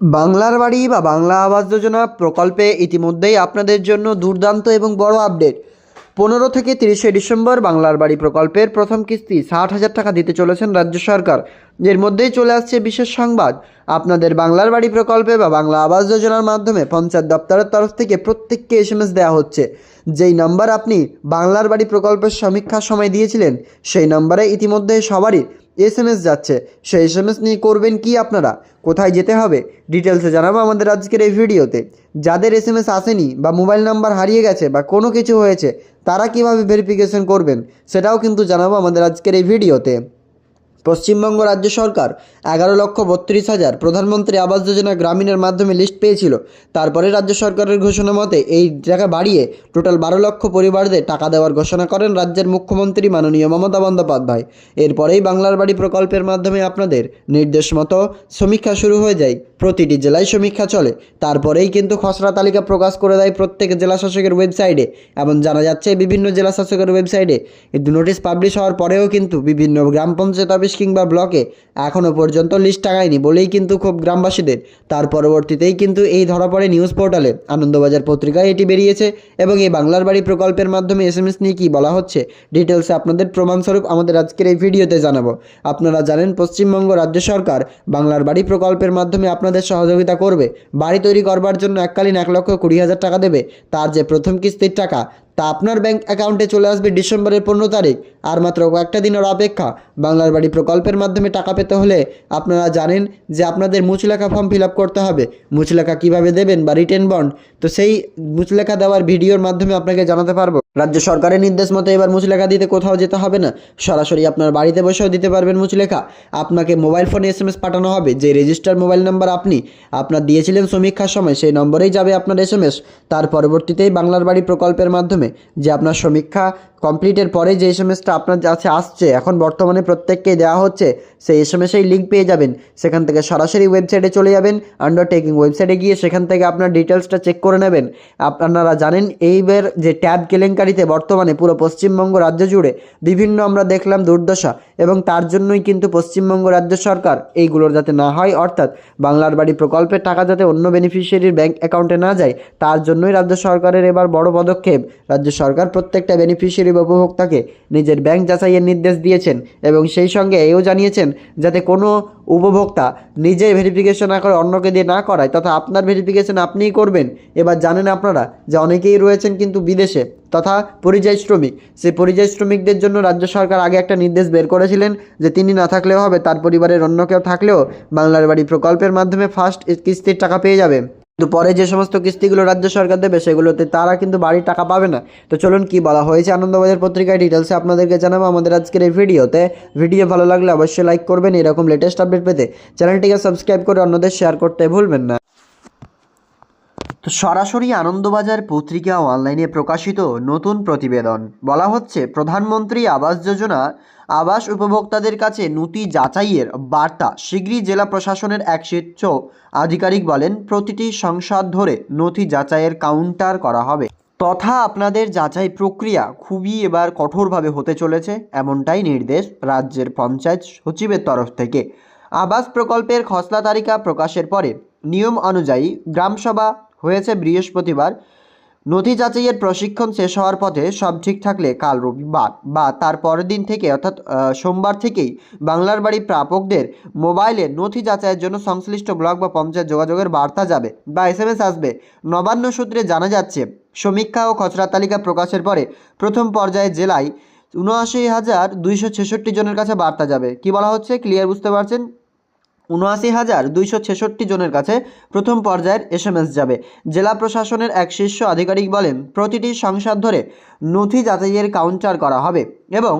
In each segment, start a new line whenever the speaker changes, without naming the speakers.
বাংলার বাড়ি বা বাংলা আবাস যোজনা প্রকল্পে ইতিমধ্যেই আপনাদের জন্য দুর্দান্ত এবং বড় আপডেট। পনেরো থেকে তিরিশে ডিসেম্বর বাংলার বাড়ি প্রকল্পের প্রথম কিস্তি ষাট হাজার টাকা দিতে চলেছেন রাজ্য সরকার। এর মধ্যেই চলে আসছে বিশেষ সংবাদ। আপনাদের বাংলার বাড়ি প্রকল্পে বা বাংলা আবাস যোজনার মাধ্যমে পঞ্চায়েত দপ্তরের তরফ থেকে প্রত্যেককে এস এম এস দেওয়া হচ্ছে। যেই নাম্বার আপনি বাংলার বাড়ি প্রকল্পের সমীক্ষার সময় দিয়েছিলেন, সেই নাম্বারে ইতিমধ্যে সবারই এস এম এস যাচ্ছে। সেই এসএমএস এম এস নিয়ে করবেন কি আপনারা? কোথায় যেতে হবে? ডিটেলসে জানাব আমাদের আজকের এই ভিডিওতে। যাদের এসএমএস এম এস আসেনি বা মোবাইল নাম্বার হারিয়ে গেছে বা কোনো কিছু হয়েছে, তারা কীভাবে ভেরিফিকেশন করবেন, সেটাও কিন্তু জানাব আমাদের আজকের এই ভিডিওতে। পশ্চিমবঙ্গ রাজ্য সরকার এগারো লক্ষ বত্রিশ হাজার প্রধানমন্ত্রী আবাস যোজনা গ্রামীণের মাধ্যমে লিস্ট পেয়েছিল। তারপরে রাজ্য সরকারের ঘোষণা মতে এই টাকা বাড়িয়ে টোটাল বারো লক্ষ পরিবারদের টাকা দেওয়ার ঘোষণা করেন রাজ্যের মুখ্যমন্ত্রী মাননীয় মমতা বন্দ্যোপাধ্যায়। এরপরেই বাংলার বাড়ি প্রকল্পের মাধ্যমে আপনাদের নির্দেশ মতো সমীক্ষা শুরু হয়ে যায়। প্রতিটি জেলায় সমীক্ষা চলে। তারপরেই কিন্তু খসড়া তালিকা প্রকাশ করে দেয় প্রত্যেক জেলা শাসকের ওয়েবসাইটে। এবং জানা যাচ্ছে, বিভিন্ন জেলা শাসকের ওয়েবসাইটে কিন্তু নোটিশ পাবলিশ হওয়ার পরেও কিন্তু বিভিন্ন গ্রাম পঞ্চায়েত অফিস কিংবা ব্লকে এখনও পর্যন্ত লিস্ট টাঙায়নি বলেই কিন্তু খুব গ্রামবাসীদের। তার পরবর্তীতেই কিন্তু এই ধরা পড়ে নিউজ পোর্টালে। আনন্দবাজার পত্রিকায় এটি বেরিয়েছে এবং এই বাংলার বাড়ি প্রকল্পের মাধ্যমে এস এম এস নিয়ে কী বলা হচ্ছে ডিটেলসে আপনাদের প্রমাণস্বরূপ আমাদের আজকের এই ভিডিওতে জানাব। আপনারা জানেন, পশ্চিমবঙ্গ রাজ্য সরকার বাংলার বাড়ি প্রকল্পের মাধ্যমে আপনাদের সহযোগিতা করবে। বাড়ি তৈরি করবার জন্য এককালীন এক লক্ষ কুড়ি হাজার টাকা দেবে। তার যে প্রথম কিস্তির টাকা তা আপনার ব্যাংক অ্যাকাউন্টে চলে আসবে ডিসেম্বরের পনেরো তারিখ। আর মাত্র কয়েকটা দিনের অপেক্ষা। বাংলার বাড়ি প্রকল্পের মাধ্যমে টাকা পেতে হলে আপনারা জানেন যে আপনাদের মুচলেখা ফর্ম ফিল করতে হবে। মুচলেখা কীভাবে দেবেন বা রিটেন বন্ড? তো সেই মুচলেখা দেওয়ার ভিডিওর মাধ্যমে আপনাকে জানাতে পারব। রাজ্য সরকারের নির্দেশ মতো এবার মুচলেখা দিতে কোথাও যেতে হবে না। সরাসরি আপনার বাড়িতে বসেও দিতে পারবেন মুচলেখা। আপনাকে মোবাইল ফোনে এস এম এস পাঠানো হবে। যে রেজিস্টার মোবাইল নাম্বার আপনি, আপনার দিয়েছিলেন সমীক্ষার সময়, সেই নম্বরেই যাবে আপনার এস এম এস তার পরবর্তীতেই বাংলার বাড়ি প্রকল্পের মাধ্যমে যে আপনার সমীক্ষা কমপ্লিটের পরে যে এস এম এসটা আপনার কাছে আসছে, এখন বর্তমানে প্রত্যেককেই দেওয়া হচ্ছে, সেই এস এম এসেই লিঙ্ক পেয়ে যাবেন। সেখান থেকে সরাসরি ওয়েবসাইটে চলে যাবেন আন্ডারটেকিং ওয়েবসাইটে গিয়ে সেখান থেকে আপনার ডিটেলসটা চেক করে নেবেন। আপনারা জানেন, এইবার যে ট্যাব কেলেঙ্কারিতে বর্তমানে পুরো পশ্চিমবঙ্গ রাজ্য জুড়ে বিভিন্ন আমরা দেখলাম দুর্দশা। এবং তার জন্যই কিন্তু পশ্চিমবঙ্গ রাজ্য সরকার এইগুলোর যাতে না হয়, অর্থাৎ বাংলার বাড়ি প্রকল্পের টাকা যাতে অন্য বেনিফিশিয়ারির ব্যাংক অ্যাকাউন্টে না যায়, তার জন্যই রাজ্য সরকারের এবার বড় পদক্ষেপ। রাজ্য সরকার প্রত্যেকটা বেনিফিশিয়ারি বা উপভোক্তাকে নিজের ব্যাংক যাচাইয়ের নির্দেশ দিয়েছেন এবং সেই সঙ্গে এও জানিয়েছেন যাতে কোনো উপভোক্তা নিজে ভেরিফিকেশন না করে অন্যকে দিয়ে না করায়, তথা আপনার ভেরিফিকেশন আপনিই করবেন। এবার জানেন আপনারা যে অনেকেই রয়েছেন কিন্তু বিদেশে। তথা পরিযায়ী শ্রমিক। সেই পরিযায়ী শ্রমিকদের জন্য রাজ্য সরকার আগে একটা নির্দেশ বের করেছিলেন যে তিনি না থাকলেও হবে, তার পরিবারের অন্য কেউ থাকলেও বাংলার বাড়ি প্রকল্পের মাধ্যমে ফার্স্ট কিস্তির টাকা পেয়ে যাবে। কিন্তু পরে যে সমস্ত কিস্তিগুলো রাজ্য সরকার দেবে, সেগুলোতে তারা কিন্তু বাড়ির টাকা পাবে না। তো চলুন কি বলা হয়েছে আনন্দবাজার পত্রিকায় ডিটেলসে আপনাদেরকে জানাব আমাদের আজকের এই ভিডিওতে। ভিডিও ভালো লাগলে অবশ্যই লাইক করবেন, এরকম লেটেস্ট আপডেট পেতে চ্যানেলটিকে সাবস্ক্রাইব করে অন্যদের শেয়ার করতে ভুলবেন না। সরাসরি আনন্দবাজার পত্রিকা অনলাইনে প্রকাশিত নতুন প্রতিবেদন। বলা হচ্ছে, প্রধানমন্ত্রী আবাস যোজনা আবাস উপভোক্তাদের কাছে নথি যাচাইয়ের বার্তা শীঘ্রই জেলা প্রশাসনের এক শীর্ষ আধিকারিক বলেন, প্রতিটি সংসদ ধরে নথি যাচাইয়ের কাউন্টার করা হবে। তথা আপনাদের যাচাই প্রক্রিয়া খুবই এবার কঠোরভাবে হতে চলেছে, এমনটাই নির্দেশ রাজ্যের পঞ্চায়েত সচিবের তরফ থেকে। আবাস প্রকল্পের খসড়া তালিকা প্রকাশের পরে নিয়ম অনুযায়ী গ্রামসভা হয়েছে বৃহস্পতিবার। নথি যাচাইয়ের প্রশিক্ষণ শেষ হওয়ার পথে সব ঠিক থাকলে কাল রবিবার বা তার পরের দিন থেকে, অর্থাৎ সোমবার থেকেই বাংলার বাড়ি প্রাপকদের মোবাইলে নথি যাচাইয়ের জন্য সংশ্লিষ্ট ব্লক বা পঞ্চায়েত যোগাযোগের বার্তা যাবে বা এস আসবে। নবান্ন সূত্রে জানা যাচ্ছে, সমীক্ষা ও খসড়া তালিকা প্রকাশের পরে প্রথম পর্যায়ে জেলায় উনআশি হাজার দুইশো ছেষট্টি জনের কাছে বার্তা যাবে। কি বলা হচ্ছে? ক্লিয়ার বুঝতে পারছেন? উনআশি হাজার দুইশো ছেষট্টি জনের কাছে প্রথম পর্যায়ের এসএমএস যাবে। জেলা প্রশাসনের এক শীর্ষ আধিকারিক বলেন, প্রতিটি সংসদ ধরে নথি যাচাইয়ের কাউন্টার করা হবে এবং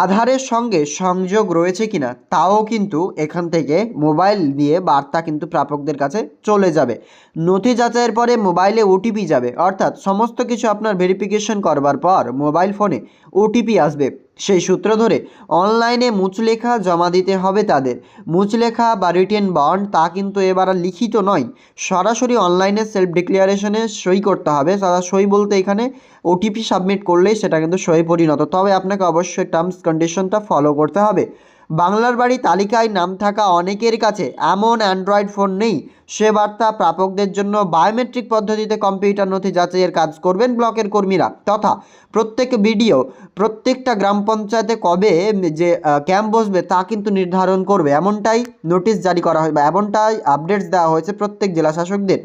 আধারের সঙ্গে সংযোগ রয়েছে কিনা, তাও কিন্তু এখান থেকে মোবাইল দিয়ে বার্তা কিন্তু প্রাপকদের কাছে চলে যাবে। নথি যাচাইয়ের পরে মোবাইলে ওটিপি যাবে। অর্থাৎ সমস্ত কিছু আপনার ভেরিফিকেশন করবার পর মোবাইল ফোনে ওটিপি আসবে। সেই সূত্র ধরে অনলাইনে মুচলেখা জমা দিতে হবে তাদের। মুচলেখা বা রিটেন বন্ড তা কিন্তু এবার লিখিত নয়। সরাসরি অনলাইনে সেলফ ডিক্লারেশনে সই করতে হবে। তারা সই বলতে এখানে ওটিপি সাবমিট করলেই সেটা কিন্তু সই পরিণত। তবে আপনাকে অবশ্যই টার্মস কন্ডিশনটা ফলো করতে হবে। বাংলার বাড়ি তালিকায় নাম থাকা অনেকের কাছে এমন অ্যান্ড্রয়েড ফোন নেই। সে বার্তা প্রাপকদের জন্য বায়োমেট্রিক পদ্ধতিতে কম্পিউটার নথি যাচাইয়ের কাজ করবেন ব্লকের কর্মীরা। তথা প্রত্যেক ভিডিও প্রত্যেকটা গ্রাম পঞ্চায়েতে কবে যে ক্যাম্প বসবে তা কিন্তু নির্ধারণ করবে। এমনটাই নোটিশ জারি করা হয় বা এমনটাই আপডেটস দেওয়া হয়েছে প্রত্যেক জেলা শাসকদের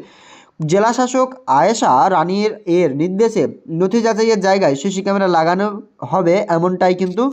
জেলা শাসক আয়েশা রানীর এর নির্দেশে নথি যাচাইয়ের জায়গায় সিসি ক্যামেরা লাগানো হবে এমনটাই কিন্তু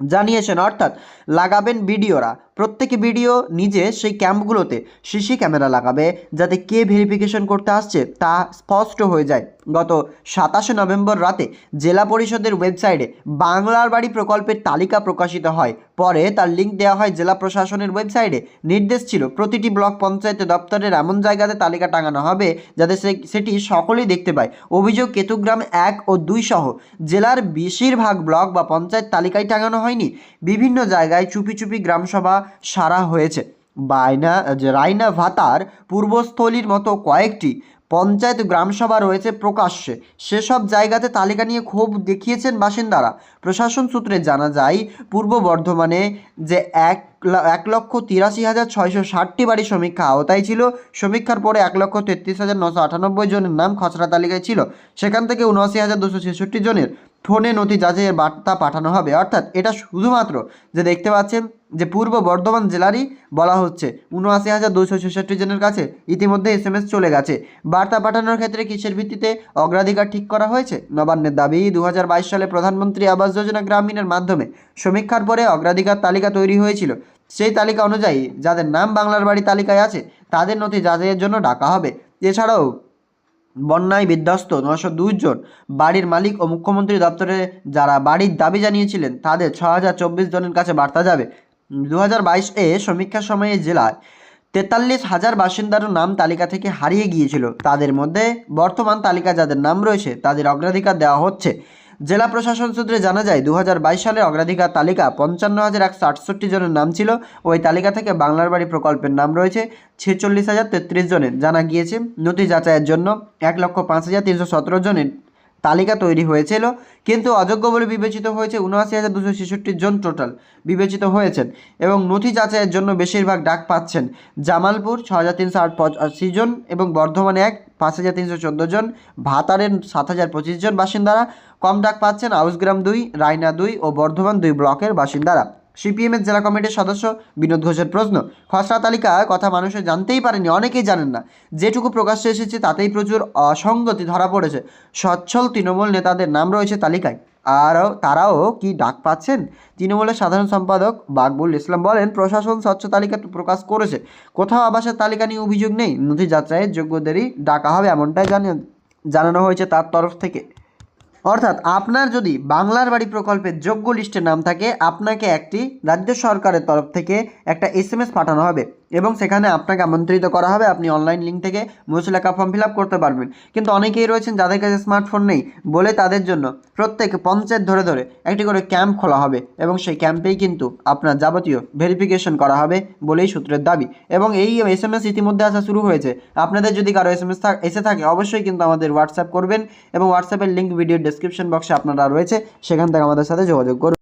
জানিয়েছেন, অর্থাৎ লাগাবেন বিডিওরা প্রত্যেকে বিডিও নিজে সেই ক্যাম্পগুলোতে সিসি ক্যামেরা লাগাবে যাতে কে ভেরিফিকেশন করতে আসছে তা স্পষ্ট হয়ে যায়। গত সাতাশে নভেম্বর রাতে জেলা পরিষদের ওয়েবসাইটে বাংলার বাড়ি প্রকল্পের তালিকা প্রকাশিত হয়। পরে তার লিঙ্ক দেওয়া হয় জেলা প্রশাসনের ওয়েবসাইটে। নির্দেশ ছিল, প্রতিটি ব্লক পঞ্চায়েত দপ্তরের এমন জায়গাতে তালিকা টাঙানো হবে যাতে সেটি সকলেই দেখতে পায়। অভিযোগ, কেতুগ্রাম এক ও দুই সহ জেলার বেশিরভাগ ব্লক বা পঞ্চায়েত তালিকায় টাঙানো হয়নি। বিভিন্ন জায়গায় চুপি চুপি গ্রামসভা সারা হয়েছে। বাইনা যে রায়না ভাতার পূর্বস্থলীর মতো কয়েকটি পঞ্চায়েত গ্রামসভা রয়েছে প্রকাশ্যে। সেসব জায়গাতে তালিকা নিয়ে ক্ষোভ দেখিয়েছেন বাসিন্দারা। প্রশাসন সূত্রে জানা যায়, পূর্ব বর্ধমানে যে এক এক লক্ষ তিরাশি হাজার ছয়শো ষাটটি বাড়ি সমীক্ষা আওতায় ছিল, সমীক্ষার পরে এক লক্ষ তেত্রিশ হাজার নশো আটানব্বই জনের নাম খসড়া তালিকায় ছিল। সেখান থেকে উনআশি হাজার দুশো ছেষট্টি জনের ফোনে নথি যাচাইয়ের বার্তা পাঠানো হবে। অর্থাৎ এটা শুধুমাত্র যে দেখতে পাচ্ছেন যে পূর্ব বর্ধমান জেলারই বলা হচ্ছে। উনআশি হাজার দুশো ছেষট্টি জনের কাছে ইতিমধ্যে এস চলে গেছে। বার্তা পাঠানোর ক্ষেত্রে কিসের ভিত্তিতে অগ্রাধিকার ঠিক করা হয়েছে? নবান্নের দাবি দু হাজার বাইশ সালে প্রধানমন্ত্রী আবাস যোজনা গ্রামীণের মাধ্যমে সমীক্ষার পরে অগ্রাধিকার তালিকা তৈরি হয়েছিল। সেই তালিকা অনুযায়ী যাদের নাম বাংলার বাড়ি তালিকায় আছে, তাদের নথি যাচাইয়ের জন্য ডাকা হবে। এছাড়াও বন্যায় বিধ্বস্ত নশো জন বাড়ির মালিক ও মুখ্যমন্ত্রী দপ্তরে যারা বাড়ির দাবি জানিয়েছিলেন, তাদের ছ জনের কাছে বার্তা যাবে। দু হাজার বাইশ এ সমীক্ষার সময়ে জেলায় তেতাল্লিশ হাজার বাসিন্দার নাম তালিকা থেকে হারিয়ে গিয়েছিল। তাদের মধ্যে বর্তমান তালিকা যাদের নাম রয়েছে, তাদের অগ্রাধিকার দেওয়া হচ্ছে। জেলা প্রশাসন সূত্রে জানা যায় দু সালের অগ্রাধিকার তালিকা পঞ্চান্ন হাজার একশো আটষট্টি জনের নাম ছিল। ওই তালিকা থেকে বাংলার বাড়ি প্রকল্পের নাম রয়েছে ছেচল্লিশ হাজার তেত্রিশ জনের। জানা গিয়েছে, নথি যাচাইয়ের জন্য এক লক্ষ পাঁচ হাজার তিনশো সতেরো জনের তালিকা তৈরি হয়েছিল, কিন্তু অযোগ্য বলে বিবেচিত হয়েছে উনআশি হাজার দুশো ছেষট্টি জন টোটাল বিবেচিত হয়েছেন এবং নথি যাচাইয়ের জন্য বেশিরভাগ ডাক পাচ্ছেন। জামালপুর ছ হাজার তিনশো আট পঁচাশি জন এবং বর্ধমানে এক পাঁচ হাজার তিনশো চোদ্দ জন ভাতারের সাত হাজার পঁচিশ জন বাসিন্দারা। কম ডাক পাচ্ছেন আউসগ্রাম দুই, রায়না দুই ও বর্ধমান দুই ব্লকের বাসিন্দারা। সিপিএমের জেলা কমিটির সদস্য বিনোদ ঘোষের প্রশ্ন, খসড়া তালিকার কথা মানুষে জানতেই পারেনি, অনেকেই জানেন না। যেটুকু প্রকাশ্যে এসেছে, তাতেই প্রচুর অসঙ্গতি ধরা পড়েছে। সচ্ছল তৃণমূল নেতাদের নাম রয়েছে তালিকায়। আরও, তারাও কি ডাক পাচ্ছেন? তৃণমূলের সাধারণ সম্পাদক বাকবুল ইসলাম বলেন, প্রশাসন স্বচ্ছ তালিকা প্রকাশ করেছে। কোথাও আবাসের তালিকা নিয়ে অভিযোগ নেই। নথি যাত্রায় যোগ্যদেরই ডাকা হবে এমনটাই জানিয়ে জানানো হয়েছে তার তরফ থেকে। অর্থাৎ আপনার যদি বাংলার বাড়ি প্রকল্পের যোগ্য লিস্টে নাম থাকে, আপনাকে একটি রাজ্য সরকারের তরফ থেকে একটা এস পাঠানো হবে। এবং সেখানে আপনাকে আমন্ত্রিত করা হবে। আপনি অনলাইন লিঙ্ক থেকে মুসলেখা ফর্ম ফিল করতে পারবেন। কিন্তু অনেকেই রয়েছেন যাদের কাছে স্মার্টফোন নেই বলে তাদের জন্য প্রত্যেক পঞ্চায়েত ধরে ধরে একটি করে ক্যাম্প খোলা হবে এবং সেই ক্যাম্পেই কিন্তু আপনার যাবতীয় ভেরিফিকেশন করা হবে বলেই সূত্রের দাবি। এবং এই এস এম এস ইতিমধ্যে আসা শুরু হয়েছে। আপনাদের যদি কারও এস এম এস এসে থাকে অবশ্যই কিন্তু আমাদের হোয়াটসঅ্যাপ করবেন এবং হোয়াটসঅ্যাপের লিঙ্ক ভিডিও ডেসক্রিপশন বক্সে আপনারা রয়েছে। সেখান থেকে আমাদের সাথে যোগাযোগ করবেন